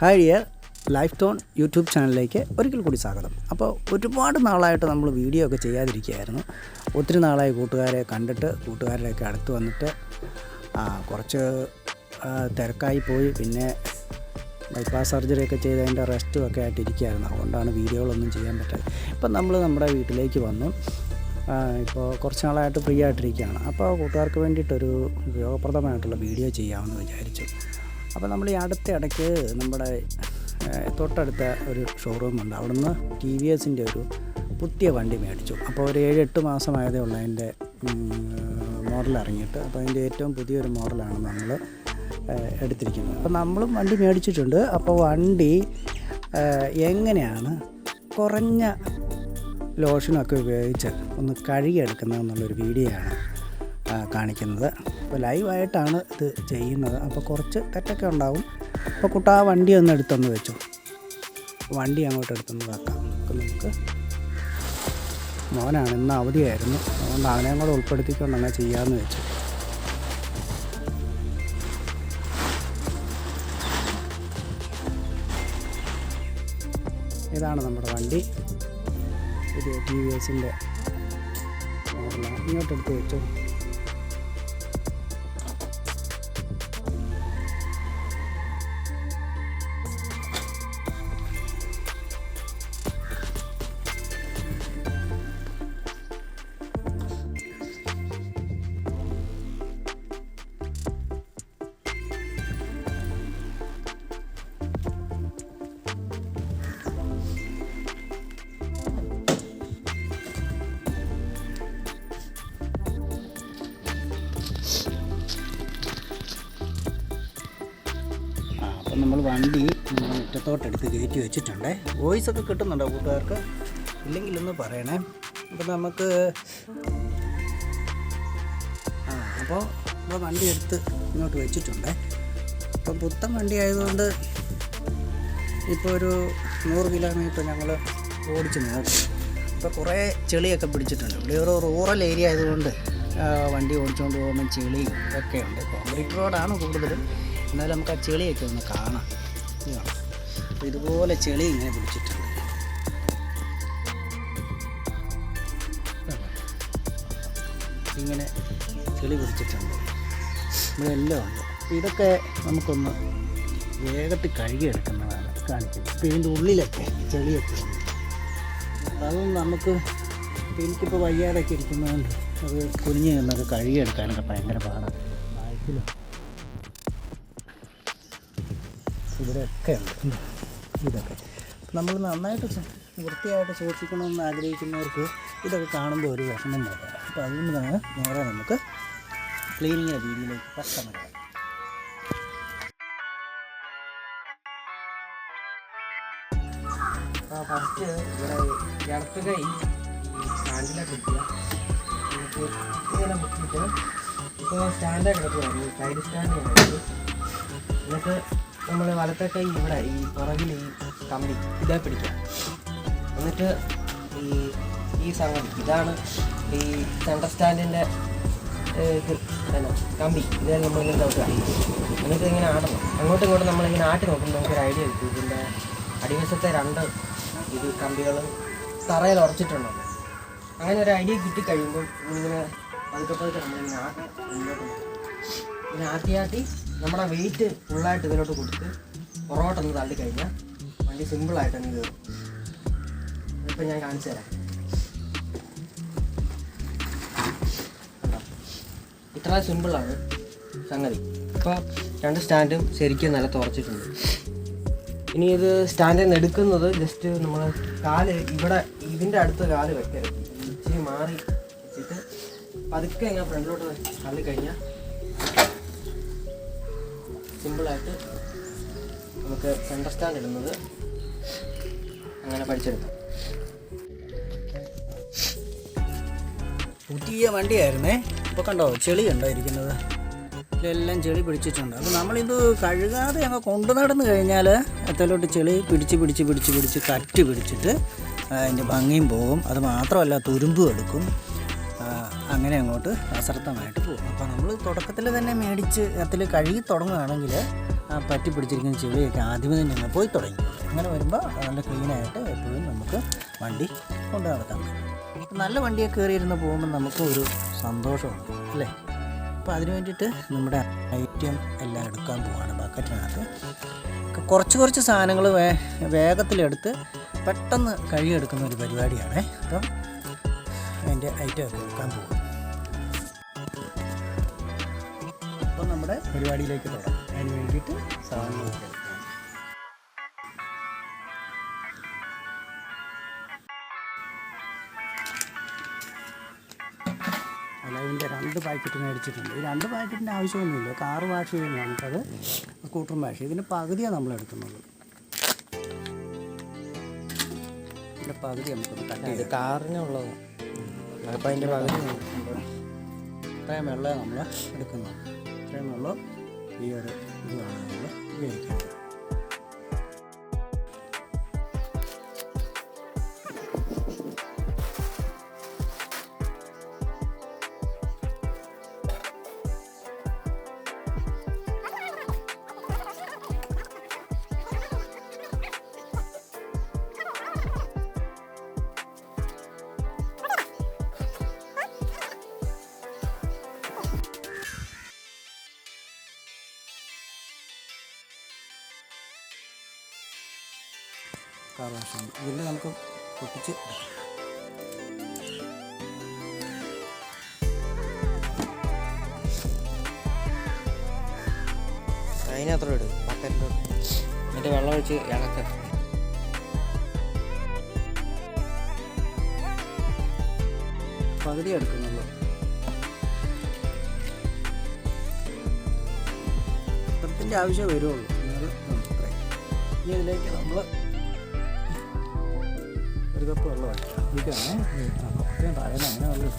Hi dear life tone YouTube ചാനലിലേക്ക് ഒരിക്കൽ കൂടി സ്വാഗതം. അപ്പോൾ ഒരുപാട് നാളായിട്ട് നമ്മൾ വീഡിയോ ഒക്കെ ചെയ്യാതിരിക്കുകയായിരുന്നു. ഒത്തിരി നാളായി കൂട്ടുകാരെ കണ്ടിട്ട് കൂട്ടുകാരുടെയൊക്കെ അടുത്ത് വന്നിട്ട് കുറച്ച് തിരക്കായി പോയി. പിന്നെ ബൈപ്പാസ് സർജറി ഒക്കെ ചെയ്തതിന്റെ റെസ്റ്റും ഒക്കെ ആയിട്ട് ഇരിക്കുകയായിരുന്നു. അതുകൊണ്ടാണ് വീഡിയോകളൊന്നും ചെയ്യാൻ പറ്റാതെ. ഇപ്പം നമ്മൾ നമ്മുടെ വീട്ടിലേക്ക് വന്നു. ഇപ്പോൾ കുറച്ച് നാളായിട്ട് ഫ്രീ ആയിട്ടിരിക്കുകയാണ്. അപ്പോൾ കൂട്ടുകാർക്ക് വേണ്ടിയിട്ടൊരു ഉപയോഗപ്രദമായിട്ടുള്ള വീഡിയോ ചെയ്യാമെന്ന് വിചാരിച്ചു. അപ്പോൾ നമ്മൾ ഈ അടുത്ത ഇടയ്ക്ക് നമ്മുടെ തൊട്ടടുത്ത ഒരു ഷോറൂമുണ്ട് അവിടുന്ന് ടി വി എസിന്റെ ഒരു പുതിയ വണ്ടി മേടിച്ചു. അപ്പോൾ ഒരു ഏഴ് എട്ട് മാസമായതേ ഉള്ളൂ അതിന്റെ മോഡൽ ഇറങ്ങിയിട്ട്. അപ്പോൾ അതിന്റെ ഏറ്റവും പുതിയൊരു മോഡലാണ് നമ്മൾ എടുത്തിരിക്കുന്നത്. അപ്പോൾ നമ്മളും വണ്ടി മേടിച്ചിട്ടുണ്ട്. അപ്പോൾ വണ്ടി എങ്ങനെയാണ് കുറഞ്ഞ ലോഷനൊക്കെ ഉപയോഗിച്ച് ഒന്ന് കഴുകിയെടുക്കുന്നത് എന്നുള്ളൊരു വീഡിയോ ആണ്. കാണിക്കുന്നത്. അപ്പോൾ ലൈവായിട്ടാണ് ഇത് ചെയ്യുന്നത്. അപ്പോൾ കുറച്ച് തെറ്റൊക്കെ ഉണ്ടാവും. അപ്പോൾ കുട്ട ആ വണ്ടി ഒന്ന് എടുത്തൊന്ന് വെച്ചു. വണ്ടി അങ്ങോട്ട് എടുത്തൊന്ന് വെക്കാം. നമുക്ക് നമുക്ക് മോനാണ് ഇന്ന് അവധിയായിരുന്നു. അതുകൊണ്ട് അവനെയും കൂടെ ഉൾപ്പെടുത്തിക്കൊണ്ട് അങ്ങനെ ചെയ്യാമെന്ന് വെച്ചു. ഇതാണ് നമ്മുടെ വണ്ടി. ഇത് ടി വി എസിന്റെ ഇങ്ങോട്ടെടുത്ത് വെച്ചു. വണ്ടി മുറ്റത്തോട്ടെടുത്ത് കയറ്റി വെച്ചിട്ടുണ്ട്. വോയിസ് ഒക്കെ കിട്ടുന്നുണ്ടോ കൂട്ടുകാർക്ക്? ഇല്ലെങ്കിലൊന്ന് പറയണേ. അപ്പം നമുക്ക് ആ അപ്പോൾ ഇപ്പോൾ വണ്ടി എടുത്ത് ഇങ്ങോട്ട് വെച്ചിട്ടുണ്ട്. അപ്പം പുത്തൻ വണ്ടി ആയതുകൊണ്ട് ഇപ്പോൾ ഒരു നൂറ് കിലോമീറ്റർ ഞങ്ങൾ ഓടിച്ച് നോക്കും ഇപ്പോൾ കുറേ ചെളിയൊക്കെ പിടിച്ചിട്ടുണ്ട്. ഇവിടെ ഒരു റൂറൽ ഏരിയ ആയതുകൊണ്ട് വണ്ടി ഓടിച്ചുകൊണ്ട് പോകുമ്പോൾ ചെളി ഒക്കെ ഉണ്ട് കോൺക്രീറ്റ് റോഡാണ് കൂടുതലും. എന്നാലും നമുക്ക് ആ ചെളിയൊക്കെ ഒന്ന് കാണാം. അപ്പോൾ ഇതുപോലെ ചെളി ഇങ്ങനെ പിടിച്ചിട്ടുണ്ട്? ഇങ്ങനെ ചെളി പിടിച്ചിട്ടുണ്ട്. നമ്മളെല്ലാം ഉണ്ട്. ഇതൊക്കെ നമുക്കൊന്ന് വേഗത്തിൽ കഴുകിയെടുക്കുന്നതാണ് കാണിക്കുന്നത്. ഇപ്പോൾ ഇതിന്റെ ഉള്ളിലൊക്കെ ചെളിയൊക്കെ ഉണ്ട്. അതൊന്നും നമുക്ക് എനിക്കിപ്പോൾ വയ്യാതൊക്കെ ഇരിക്കുന്നതുകൊണ്ട് അത് കുനിഞ്ഞ് നിന്നൊക്കെ കഴുകിയെടുക്കാനൊക്കെ ഭയങ്കര പാടാണ്. ബാക്കിലും ഇവിടെയൊക്കെ ഉണ്ട്? ഇതൊക്കെ. നമ്മൾ നന്നായിട്ട് വൃത്തിയായിട്ട് സൂക്ഷിക്കണമെന്ന് ആഗ്രഹിക്കുന്നവർക്ക് ഇതൊക്കെ കാണുമ്പോൾ ഒരു വിഷമം വരാം അപ്പോൾ അതുകൊണ്ട് തന്നെ നേരെ നമുക്ക് ക്ലീനിങ്ങിന്റെ രീതിയിലേക്ക് പെട്ടെന്ന് ഫസ്റ്റ് ഇവിടെ ഇടത്ത് കൈ സ്റ്റാൻഡിലേക്ക് വെക്കുക എന്നിട്ട് ഇങ്ങനെ മുക്കിയിട്ട് ഇപ്പോൾ സ്റ്റാൻഡ് കിടക്കുകയാണ് സൈഡ് സ്റ്റാൻഡ് എന്നിട്ട് നമ്മൾ വലത്തെ കൈ ഇവിടെ ഈ പുറകിൽ ഈ കമ്പി ഇതേ പിടിക്കുക എന്നിട്ട് ഈ ഈ സംഗതി ഇതാണ് ഈ സെൻട്രൽ സ്റ്റാൻഡിന്റെ തന്നെ കമ്പി. ഇതേ നമ്മളിങ്ങനെ നോക്കുക എന്നിട്ട് ഇങ്ങനെ ആടണം. അങ്ങോട്ടും ഇങ്ങോട്ടും നമ്മളിങ്ങനെ ആട്ടി നോക്കുമ്പോൾ നമുക്കൊരു ഐഡിയ കിട്ടും. ഇതിന്റെ അടിവശത്തെ രണ്ട് ഇത് കമ്പികൾ തറയിൽ ഉറച്ചിട്ടുണ്ടോ. അങ്ങനെ ഒരു ഐഡിയ കിട്ടിക്കഴിയുമ്പോൾ ഇങ്ങനെ പതുക്കെ പതുക്കെ നമ്മളിങ്ങനെ ആട്ടി ഇങ്ങനെ ആട്ടി ആട്ടി നമ്മുടെ വെയിറ്റ് ഫുള്ളായിട്ട് ഇതിലോട്ട് കൊടുത്ത് പുറകോട്ടൊന്ന് തള്ളി കഴിഞ്ഞാൽ വണ്ടി സിമ്പിളായിട്ട് അങ്ങ് കയറും ഇപ്പം ഞാൻ കാണിച്ചു തരാം? ഇത്ര സിമ്പിളാണ് സംഗതി. ഇപ്പോൾ രണ്ട് സ്റ്റാൻഡും ശരിക്കും നല്ല തുറച്ചിട്ടുണ്ട്. ഇനി ഇത് സ്റ്റാൻഡിൽ നിന്ന് എടുക്കുന്നത് ജസ്റ്റ് നമ്മൾ കാൽ ഇവിടെ ഇതിന്റെ അടുത്ത് കാൽ വെക്കരുത്. ഇച്ചിരി മാറി വെച്ചിട്ട് പതുക്കെ ഇങ്ങനെ ഫ്രണ്ടിലോട്ട് തള്ളി കഴിഞ്ഞാൽ സിമ്പിളായിട്ട് നമുക്ക് അണ്ടർസ്റ്റാൻഡ് സ്റ്റാൻഡ് ഇടുന്നത് അങ്ങനെ പഠിച്ചെടുക്കാം. പുതിയ വണ്ടിയായിരുന്നേ? ഇപ്പോൾ കണ്ടോ ചെളി ഉണ്ടോ ഇരിക്കുന്നത്? ഇതിലെല്ലാം ചെളി പിടിച്ചിട്ടുണ്ട്. അപ്പോൾ നമ്മളിത് കഴുകാതെ അങ്ങ് കൊണ്ടു നടന്നു കഴിഞ്ഞാൽ എത്തലോട്ട് ചെളി പിടിച്ച് പിടിച്ച് പിടിച്ച് പിടിച്ച് കറ്റ് പിടിച്ചിട്ട് അതിന്റെ ഭംഗിയും പോകും അത് മാത്രമല്ല തുരുമ്പും എടുക്കും. അങ്ങനെ അങ്ങോട്ട് അശ്രദ്ധമായിട്ട് പോകും. അപ്പോൾ നമ്മൾ തുടക്കത്തിൽ തന്നെ മേടിച്ച് അതിൽ കഴുകി തുടങ്ങുകയാണെങ്കിൽ പറ്റി പിടിച്ചിരിക്കുന്ന ചെളിയൊക്കെ ആദ്യമേ തന്നെ പോയി തുടങ്ങി. അങ്ങനെ വരുമ്പോൾ നല്ല ക്ലീനായിട്ട് എപ്പോഴും നമുക്ക് വണ്ടി കൊണ്ടു നടക്കാൻ പറ്റും നല്ല വണ്ടിയെ കയറിയിരുന്ന് പോകുമ്പോൾ നമുക്ക് ഒരു സന്തോഷമുണ്ട് അല്ലേ? അപ്പോൾ അതിന് വേണ്ടിയിട്ട് നമ്മുടെ ഐറ്റം എല്ലാം എടുക്കാൻ പോവാണ് ബക്കറ്റിനകത്ത് കുറച്ച് കുറച്ച് സാധനങ്ങൾ വേ വേഗത്തിലെടുത്ത് പെട്ടെന്ന് കഴുകിയെടുക്കുന്ന ഒരു പരിപാടിയാണ്. അപ്പം അതിന്റെ ഐറ്റം ഒക്കെ എടുക്കാൻ പോകും അപ്പം നമ്മുടെ പരിപാടിയിലേക്ക് തുടങ്ങാം. അതിന് വേണ്ടിയിട്ട് സാധനങ്ങളൊക്കെ എടുക്കണം അലവിന്റെ രണ്ട് പാക്കറ്റ് മേടിച്ചിട്ടുണ്ട്. ഈ രണ്ട് പാക്കറ്റിന്റെ ആവശ്യമൊന്നുമില്ല. കാറ് വാഷ് ചെയ്യുന്നതാണ്. നമുക്കത് സ്കൂട്ടറും വാഷ് ചെയ്യും. ഇതിന്റെ പകുതിയാണ് നമ്മൾ എടുക്കുന്നത്. ഇതിന്റെ പകുതി നമുക്ക് കാറിനുള്ളത് അപ്പം അതിന്റെ പകുതി. ഇത്രയും വെള്ളം നമ്മൾ എടുക്കുന്നത്. ഇത്രയും വെള്ളം ഈ ഒരു ഇതാണ് നമ്മൾ ഉപയോഗിക്കുന്നത് ഇതിൽ നമുക്ക് പൊട്ടിച്ച് അതിനകത്തോടെ ഇടും ബക്കറ്റിലോട്ട് എന്നിട്ട് വെള്ളം ഒഴിച്ച് ഇളക്ക. പകുതി എടുക്കുന്നുള്ളൂ. ഇത്രത്തിന്റെ ആവശ്യം വരുള്ളൂ. ഇനി ഇതിലേക്ക് നമ്മൾ ഒരു കപ്പ് വെള്ളം ഒഴിക്കാം ഒഴിക്കാണേ അത്രയും താഴെ അങ്ങനെ വെള്ളം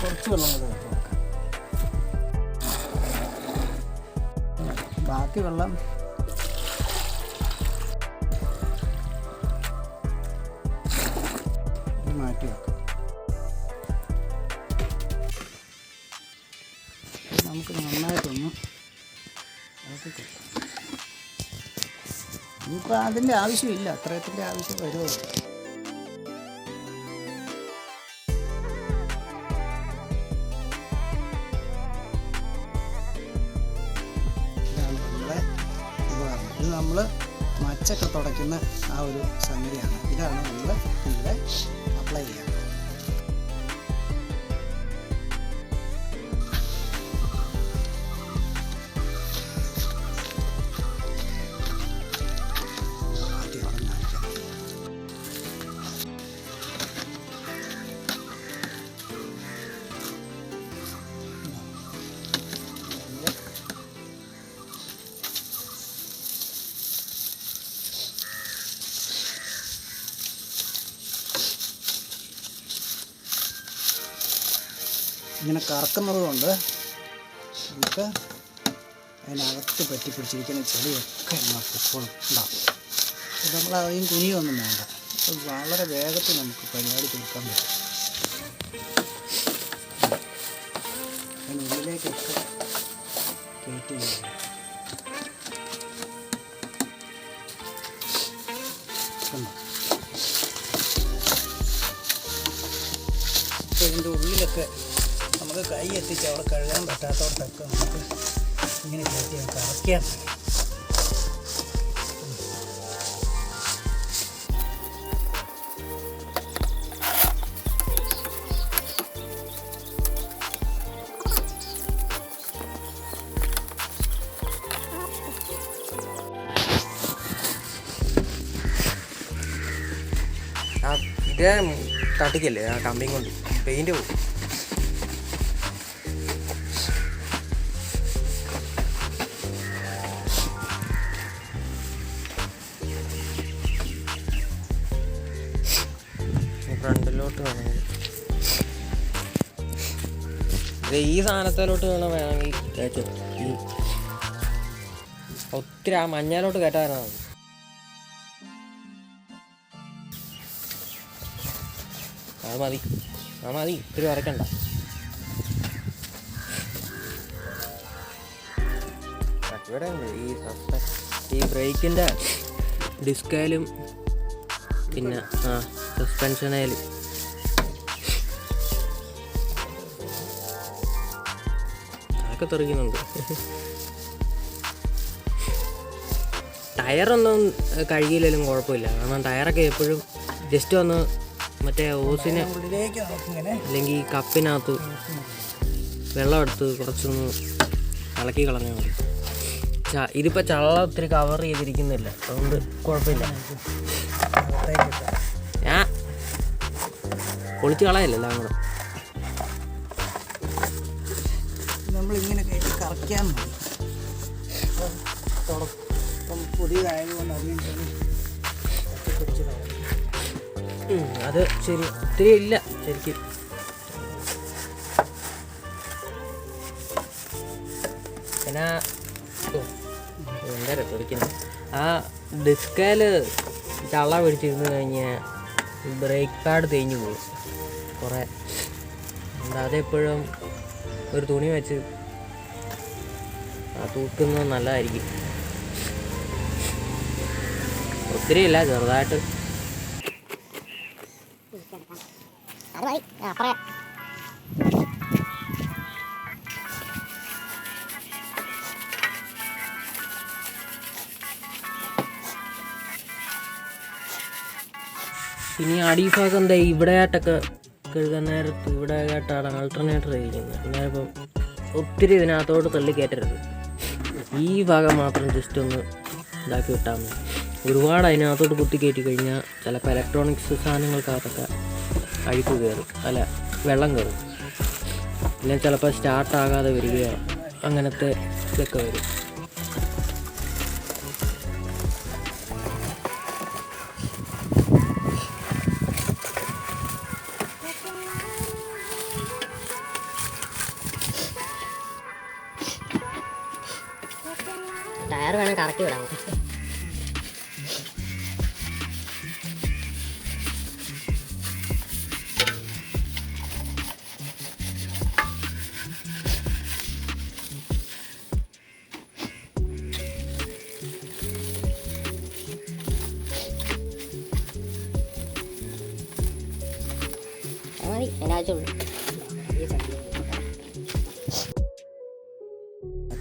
കുറച്ച് വെള്ളം കൂടെ ബാക്കി വെള്ളം മാറ്റി വെക്കാം. നമുക്ക് നന്നായിട്ടൊന്ന് ഇനിയിപ്പോൾ അതിന്റെ ആവശ്യമില്ല. അത്രയത്തിന്റെ ആവശ്യം വരുമോ നമ്മൾ മച്ചൊക്കെ തുടയ്ക്കുന്ന ആ ഒരു സംഗതിയാണ്. ഇതാണ് നമ്മൾ ഇവിടെ ഇങ്ങനെ കറക്കുന്നത് കൊണ്ട് നമുക്ക് അതിനകത്ത് പറ്റി പിടിച്ചിരിക്കുന്ന ചെടിയൊക്കെ എന്നാൽ പൊക്കോളും ഉണ്ടാവും അപ്പോൾ നമ്മൾ അധികം കുനിയൊന്നും വേണ്ട. അപ്പോൾ വളരെ വേഗത്തിൽ നമുക്ക് പരിപാടി തീർക്കാൻ പറ്റും. അതിനുള്ളിലേക്കൊക്കെ ഇങ്ങനെ ഉള്ളിലൊക്കെ നമുക്ക് കൈ എത്തിച്ച് അവിടെ കഴുകാൻ പറ്റാത്തവർക്കൊക്കെ നമുക്ക് ഇങ്ങനെ കയറ്റി കറക്കിയാൽ മതി ഇതേ തട്ടിക്കല്ലേ ആ കമ്പിയും കൊണ്ട്. പെയിന്റ് പോകും ഈ സാധനത്തിലോട്ട് വേണം വേണമെങ്കിൽ ഒത്തിരി ആ മഞ്ഞയിലോട്ട് കയറ്റാനാണ് അത് മതി. ആ മതി. ഇത്തിരി വരക്കണ്ട ഇവിടെ ഈ ഈ ബ്രേക്കിന്റെ ഡിസ്കയിലും പിന്നെ ആ സസ്പെൻഷനേലും അതൊക്കെ തെറിക്കുന്നുണ്ട്. ടയറൊന്നും കഴുകിയില്ലെങ്കിലും കുഴപ്പമില്ല. കാരണം ടയറൊക്കെ എപ്പോഴും ജസ്റ്റ് ഒന്ന് മറ്റേ ഓസിന് അല്ലെങ്കിൽ കപ്പിനകത്ത് വെള്ളം എടുത്ത് കുറച്ചൊന്ന് ഇളക്കി കളഞ്ഞാൽ മതി. ഇതിപ്പോൾ ചള്ള ഒത്തിരി കവർ ചെയ്തിരിക്കുന്നില്ല. അതുകൊണ്ട് കുഴപ്പമില്ല. ഞാൻ പൊളിച്ച് കളയല്ലോ എല്ലാം കൂടെ? നമ്മളിങ്ങനെ കയറ്റി കറക്കാൻ മതി. തുടക്കം പുതിയതായതുകൊണ്ട്. ഉം, അത് ശരി ഒത്തിരി ഇല്ല ശരിക്കും. പിന്നെ എന്താ ആ ഡിസ്കയിൽ ചള്ള പിടിച്ചിരുന്ന് കഴിഞ്ഞാൽ ബ്രേക്ക് പാഡ് തേഞ്ഞു പോകും കുറേ എന്താ അതെപ്പോഴും ഒരു തുണി വെച്ച് തൂക്കുന്നത് നല്ലതായിരിക്കും. ഒത്തിരി ഇല്ല ചെറുതായിട്ട് ഇനി അടിഭാഗം എന്താ ഇവിടെ ആയിട്ടൊക്കെ കഴുകാൻ നേരത്ത് ഇവിടെ ആയിട്ടാണ് ആൾട്ടർനേറ്റർ കഴിക്കുന്നത് അന്നേരം ഇപ്പം ഒത്തിരി ഇതിനകത്തോട്ട് തള്ളി കയറ്റരുത്. ഈ ഭാഗം മാത്രം ജസ്റ്റ് ഒന്ന് ഇതാക്കി വിട്ടാൽ മതി. ഒരുപാട് അതിനകത്തോട്ട് കുത്തി കയറ്റി കഴിഞ്ഞാൽ ചിലപ്പോൾ ഇലക്ട്രോണിക്സ് സാധനങ്ങൾക്കകത്തൊക്കെ അഴുക്ക് കയറും അല്ല വെള്ളം കയറും പിന്നെ ചിലപ്പോൾ സ്റ്റാർട്ടാകാതെ വരികയോ അങ്ങനത്തെ ഇതൊക്കെ വരും.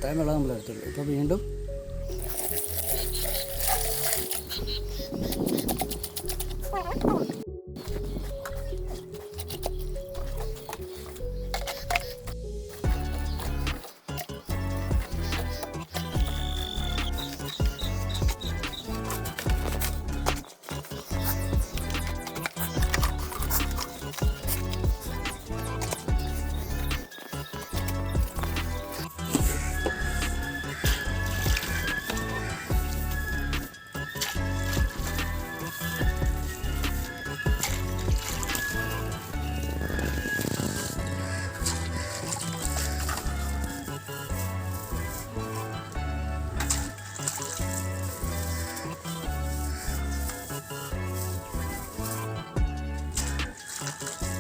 അത്രയും വെള്ളം നമ്മൾ എടുത്തുള്ളൂ ഇപ്പോൾ വീണ്ടും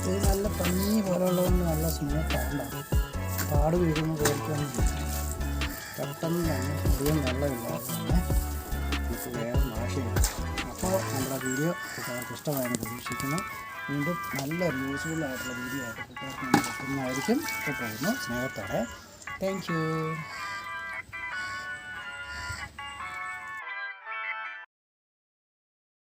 ഇത് നല്ല പഞ്ഞി പോലുള്ളതൊന്നും നല്ല സ്മൂത്താണ് പാട് വീഴുന്ന പോലിക്കൊന്നും പെട്ടെന്ന് തന്നെ അധികം വെള്ളമില്ലാതെ തന്നെ നമുക്ക് മാഷിയെടുക്കാം അപ്പോൾ നമ്മുടെ വീഡിയോ കുട്ടികൾക്ക് ഇഷ്ടമായെന്ന് പ്രതീക്ഷിക്കുന്നു. വീണ്ടും നല്ലൊരു യൂസ്ഫുൾ വീഡിയോ ആയിട്ട് കുട്ടികൾക്ക് നമ്മൾ ഇപ്പോൾ പോകുന്നു. സ്നേഹത്തോടെ. Thank you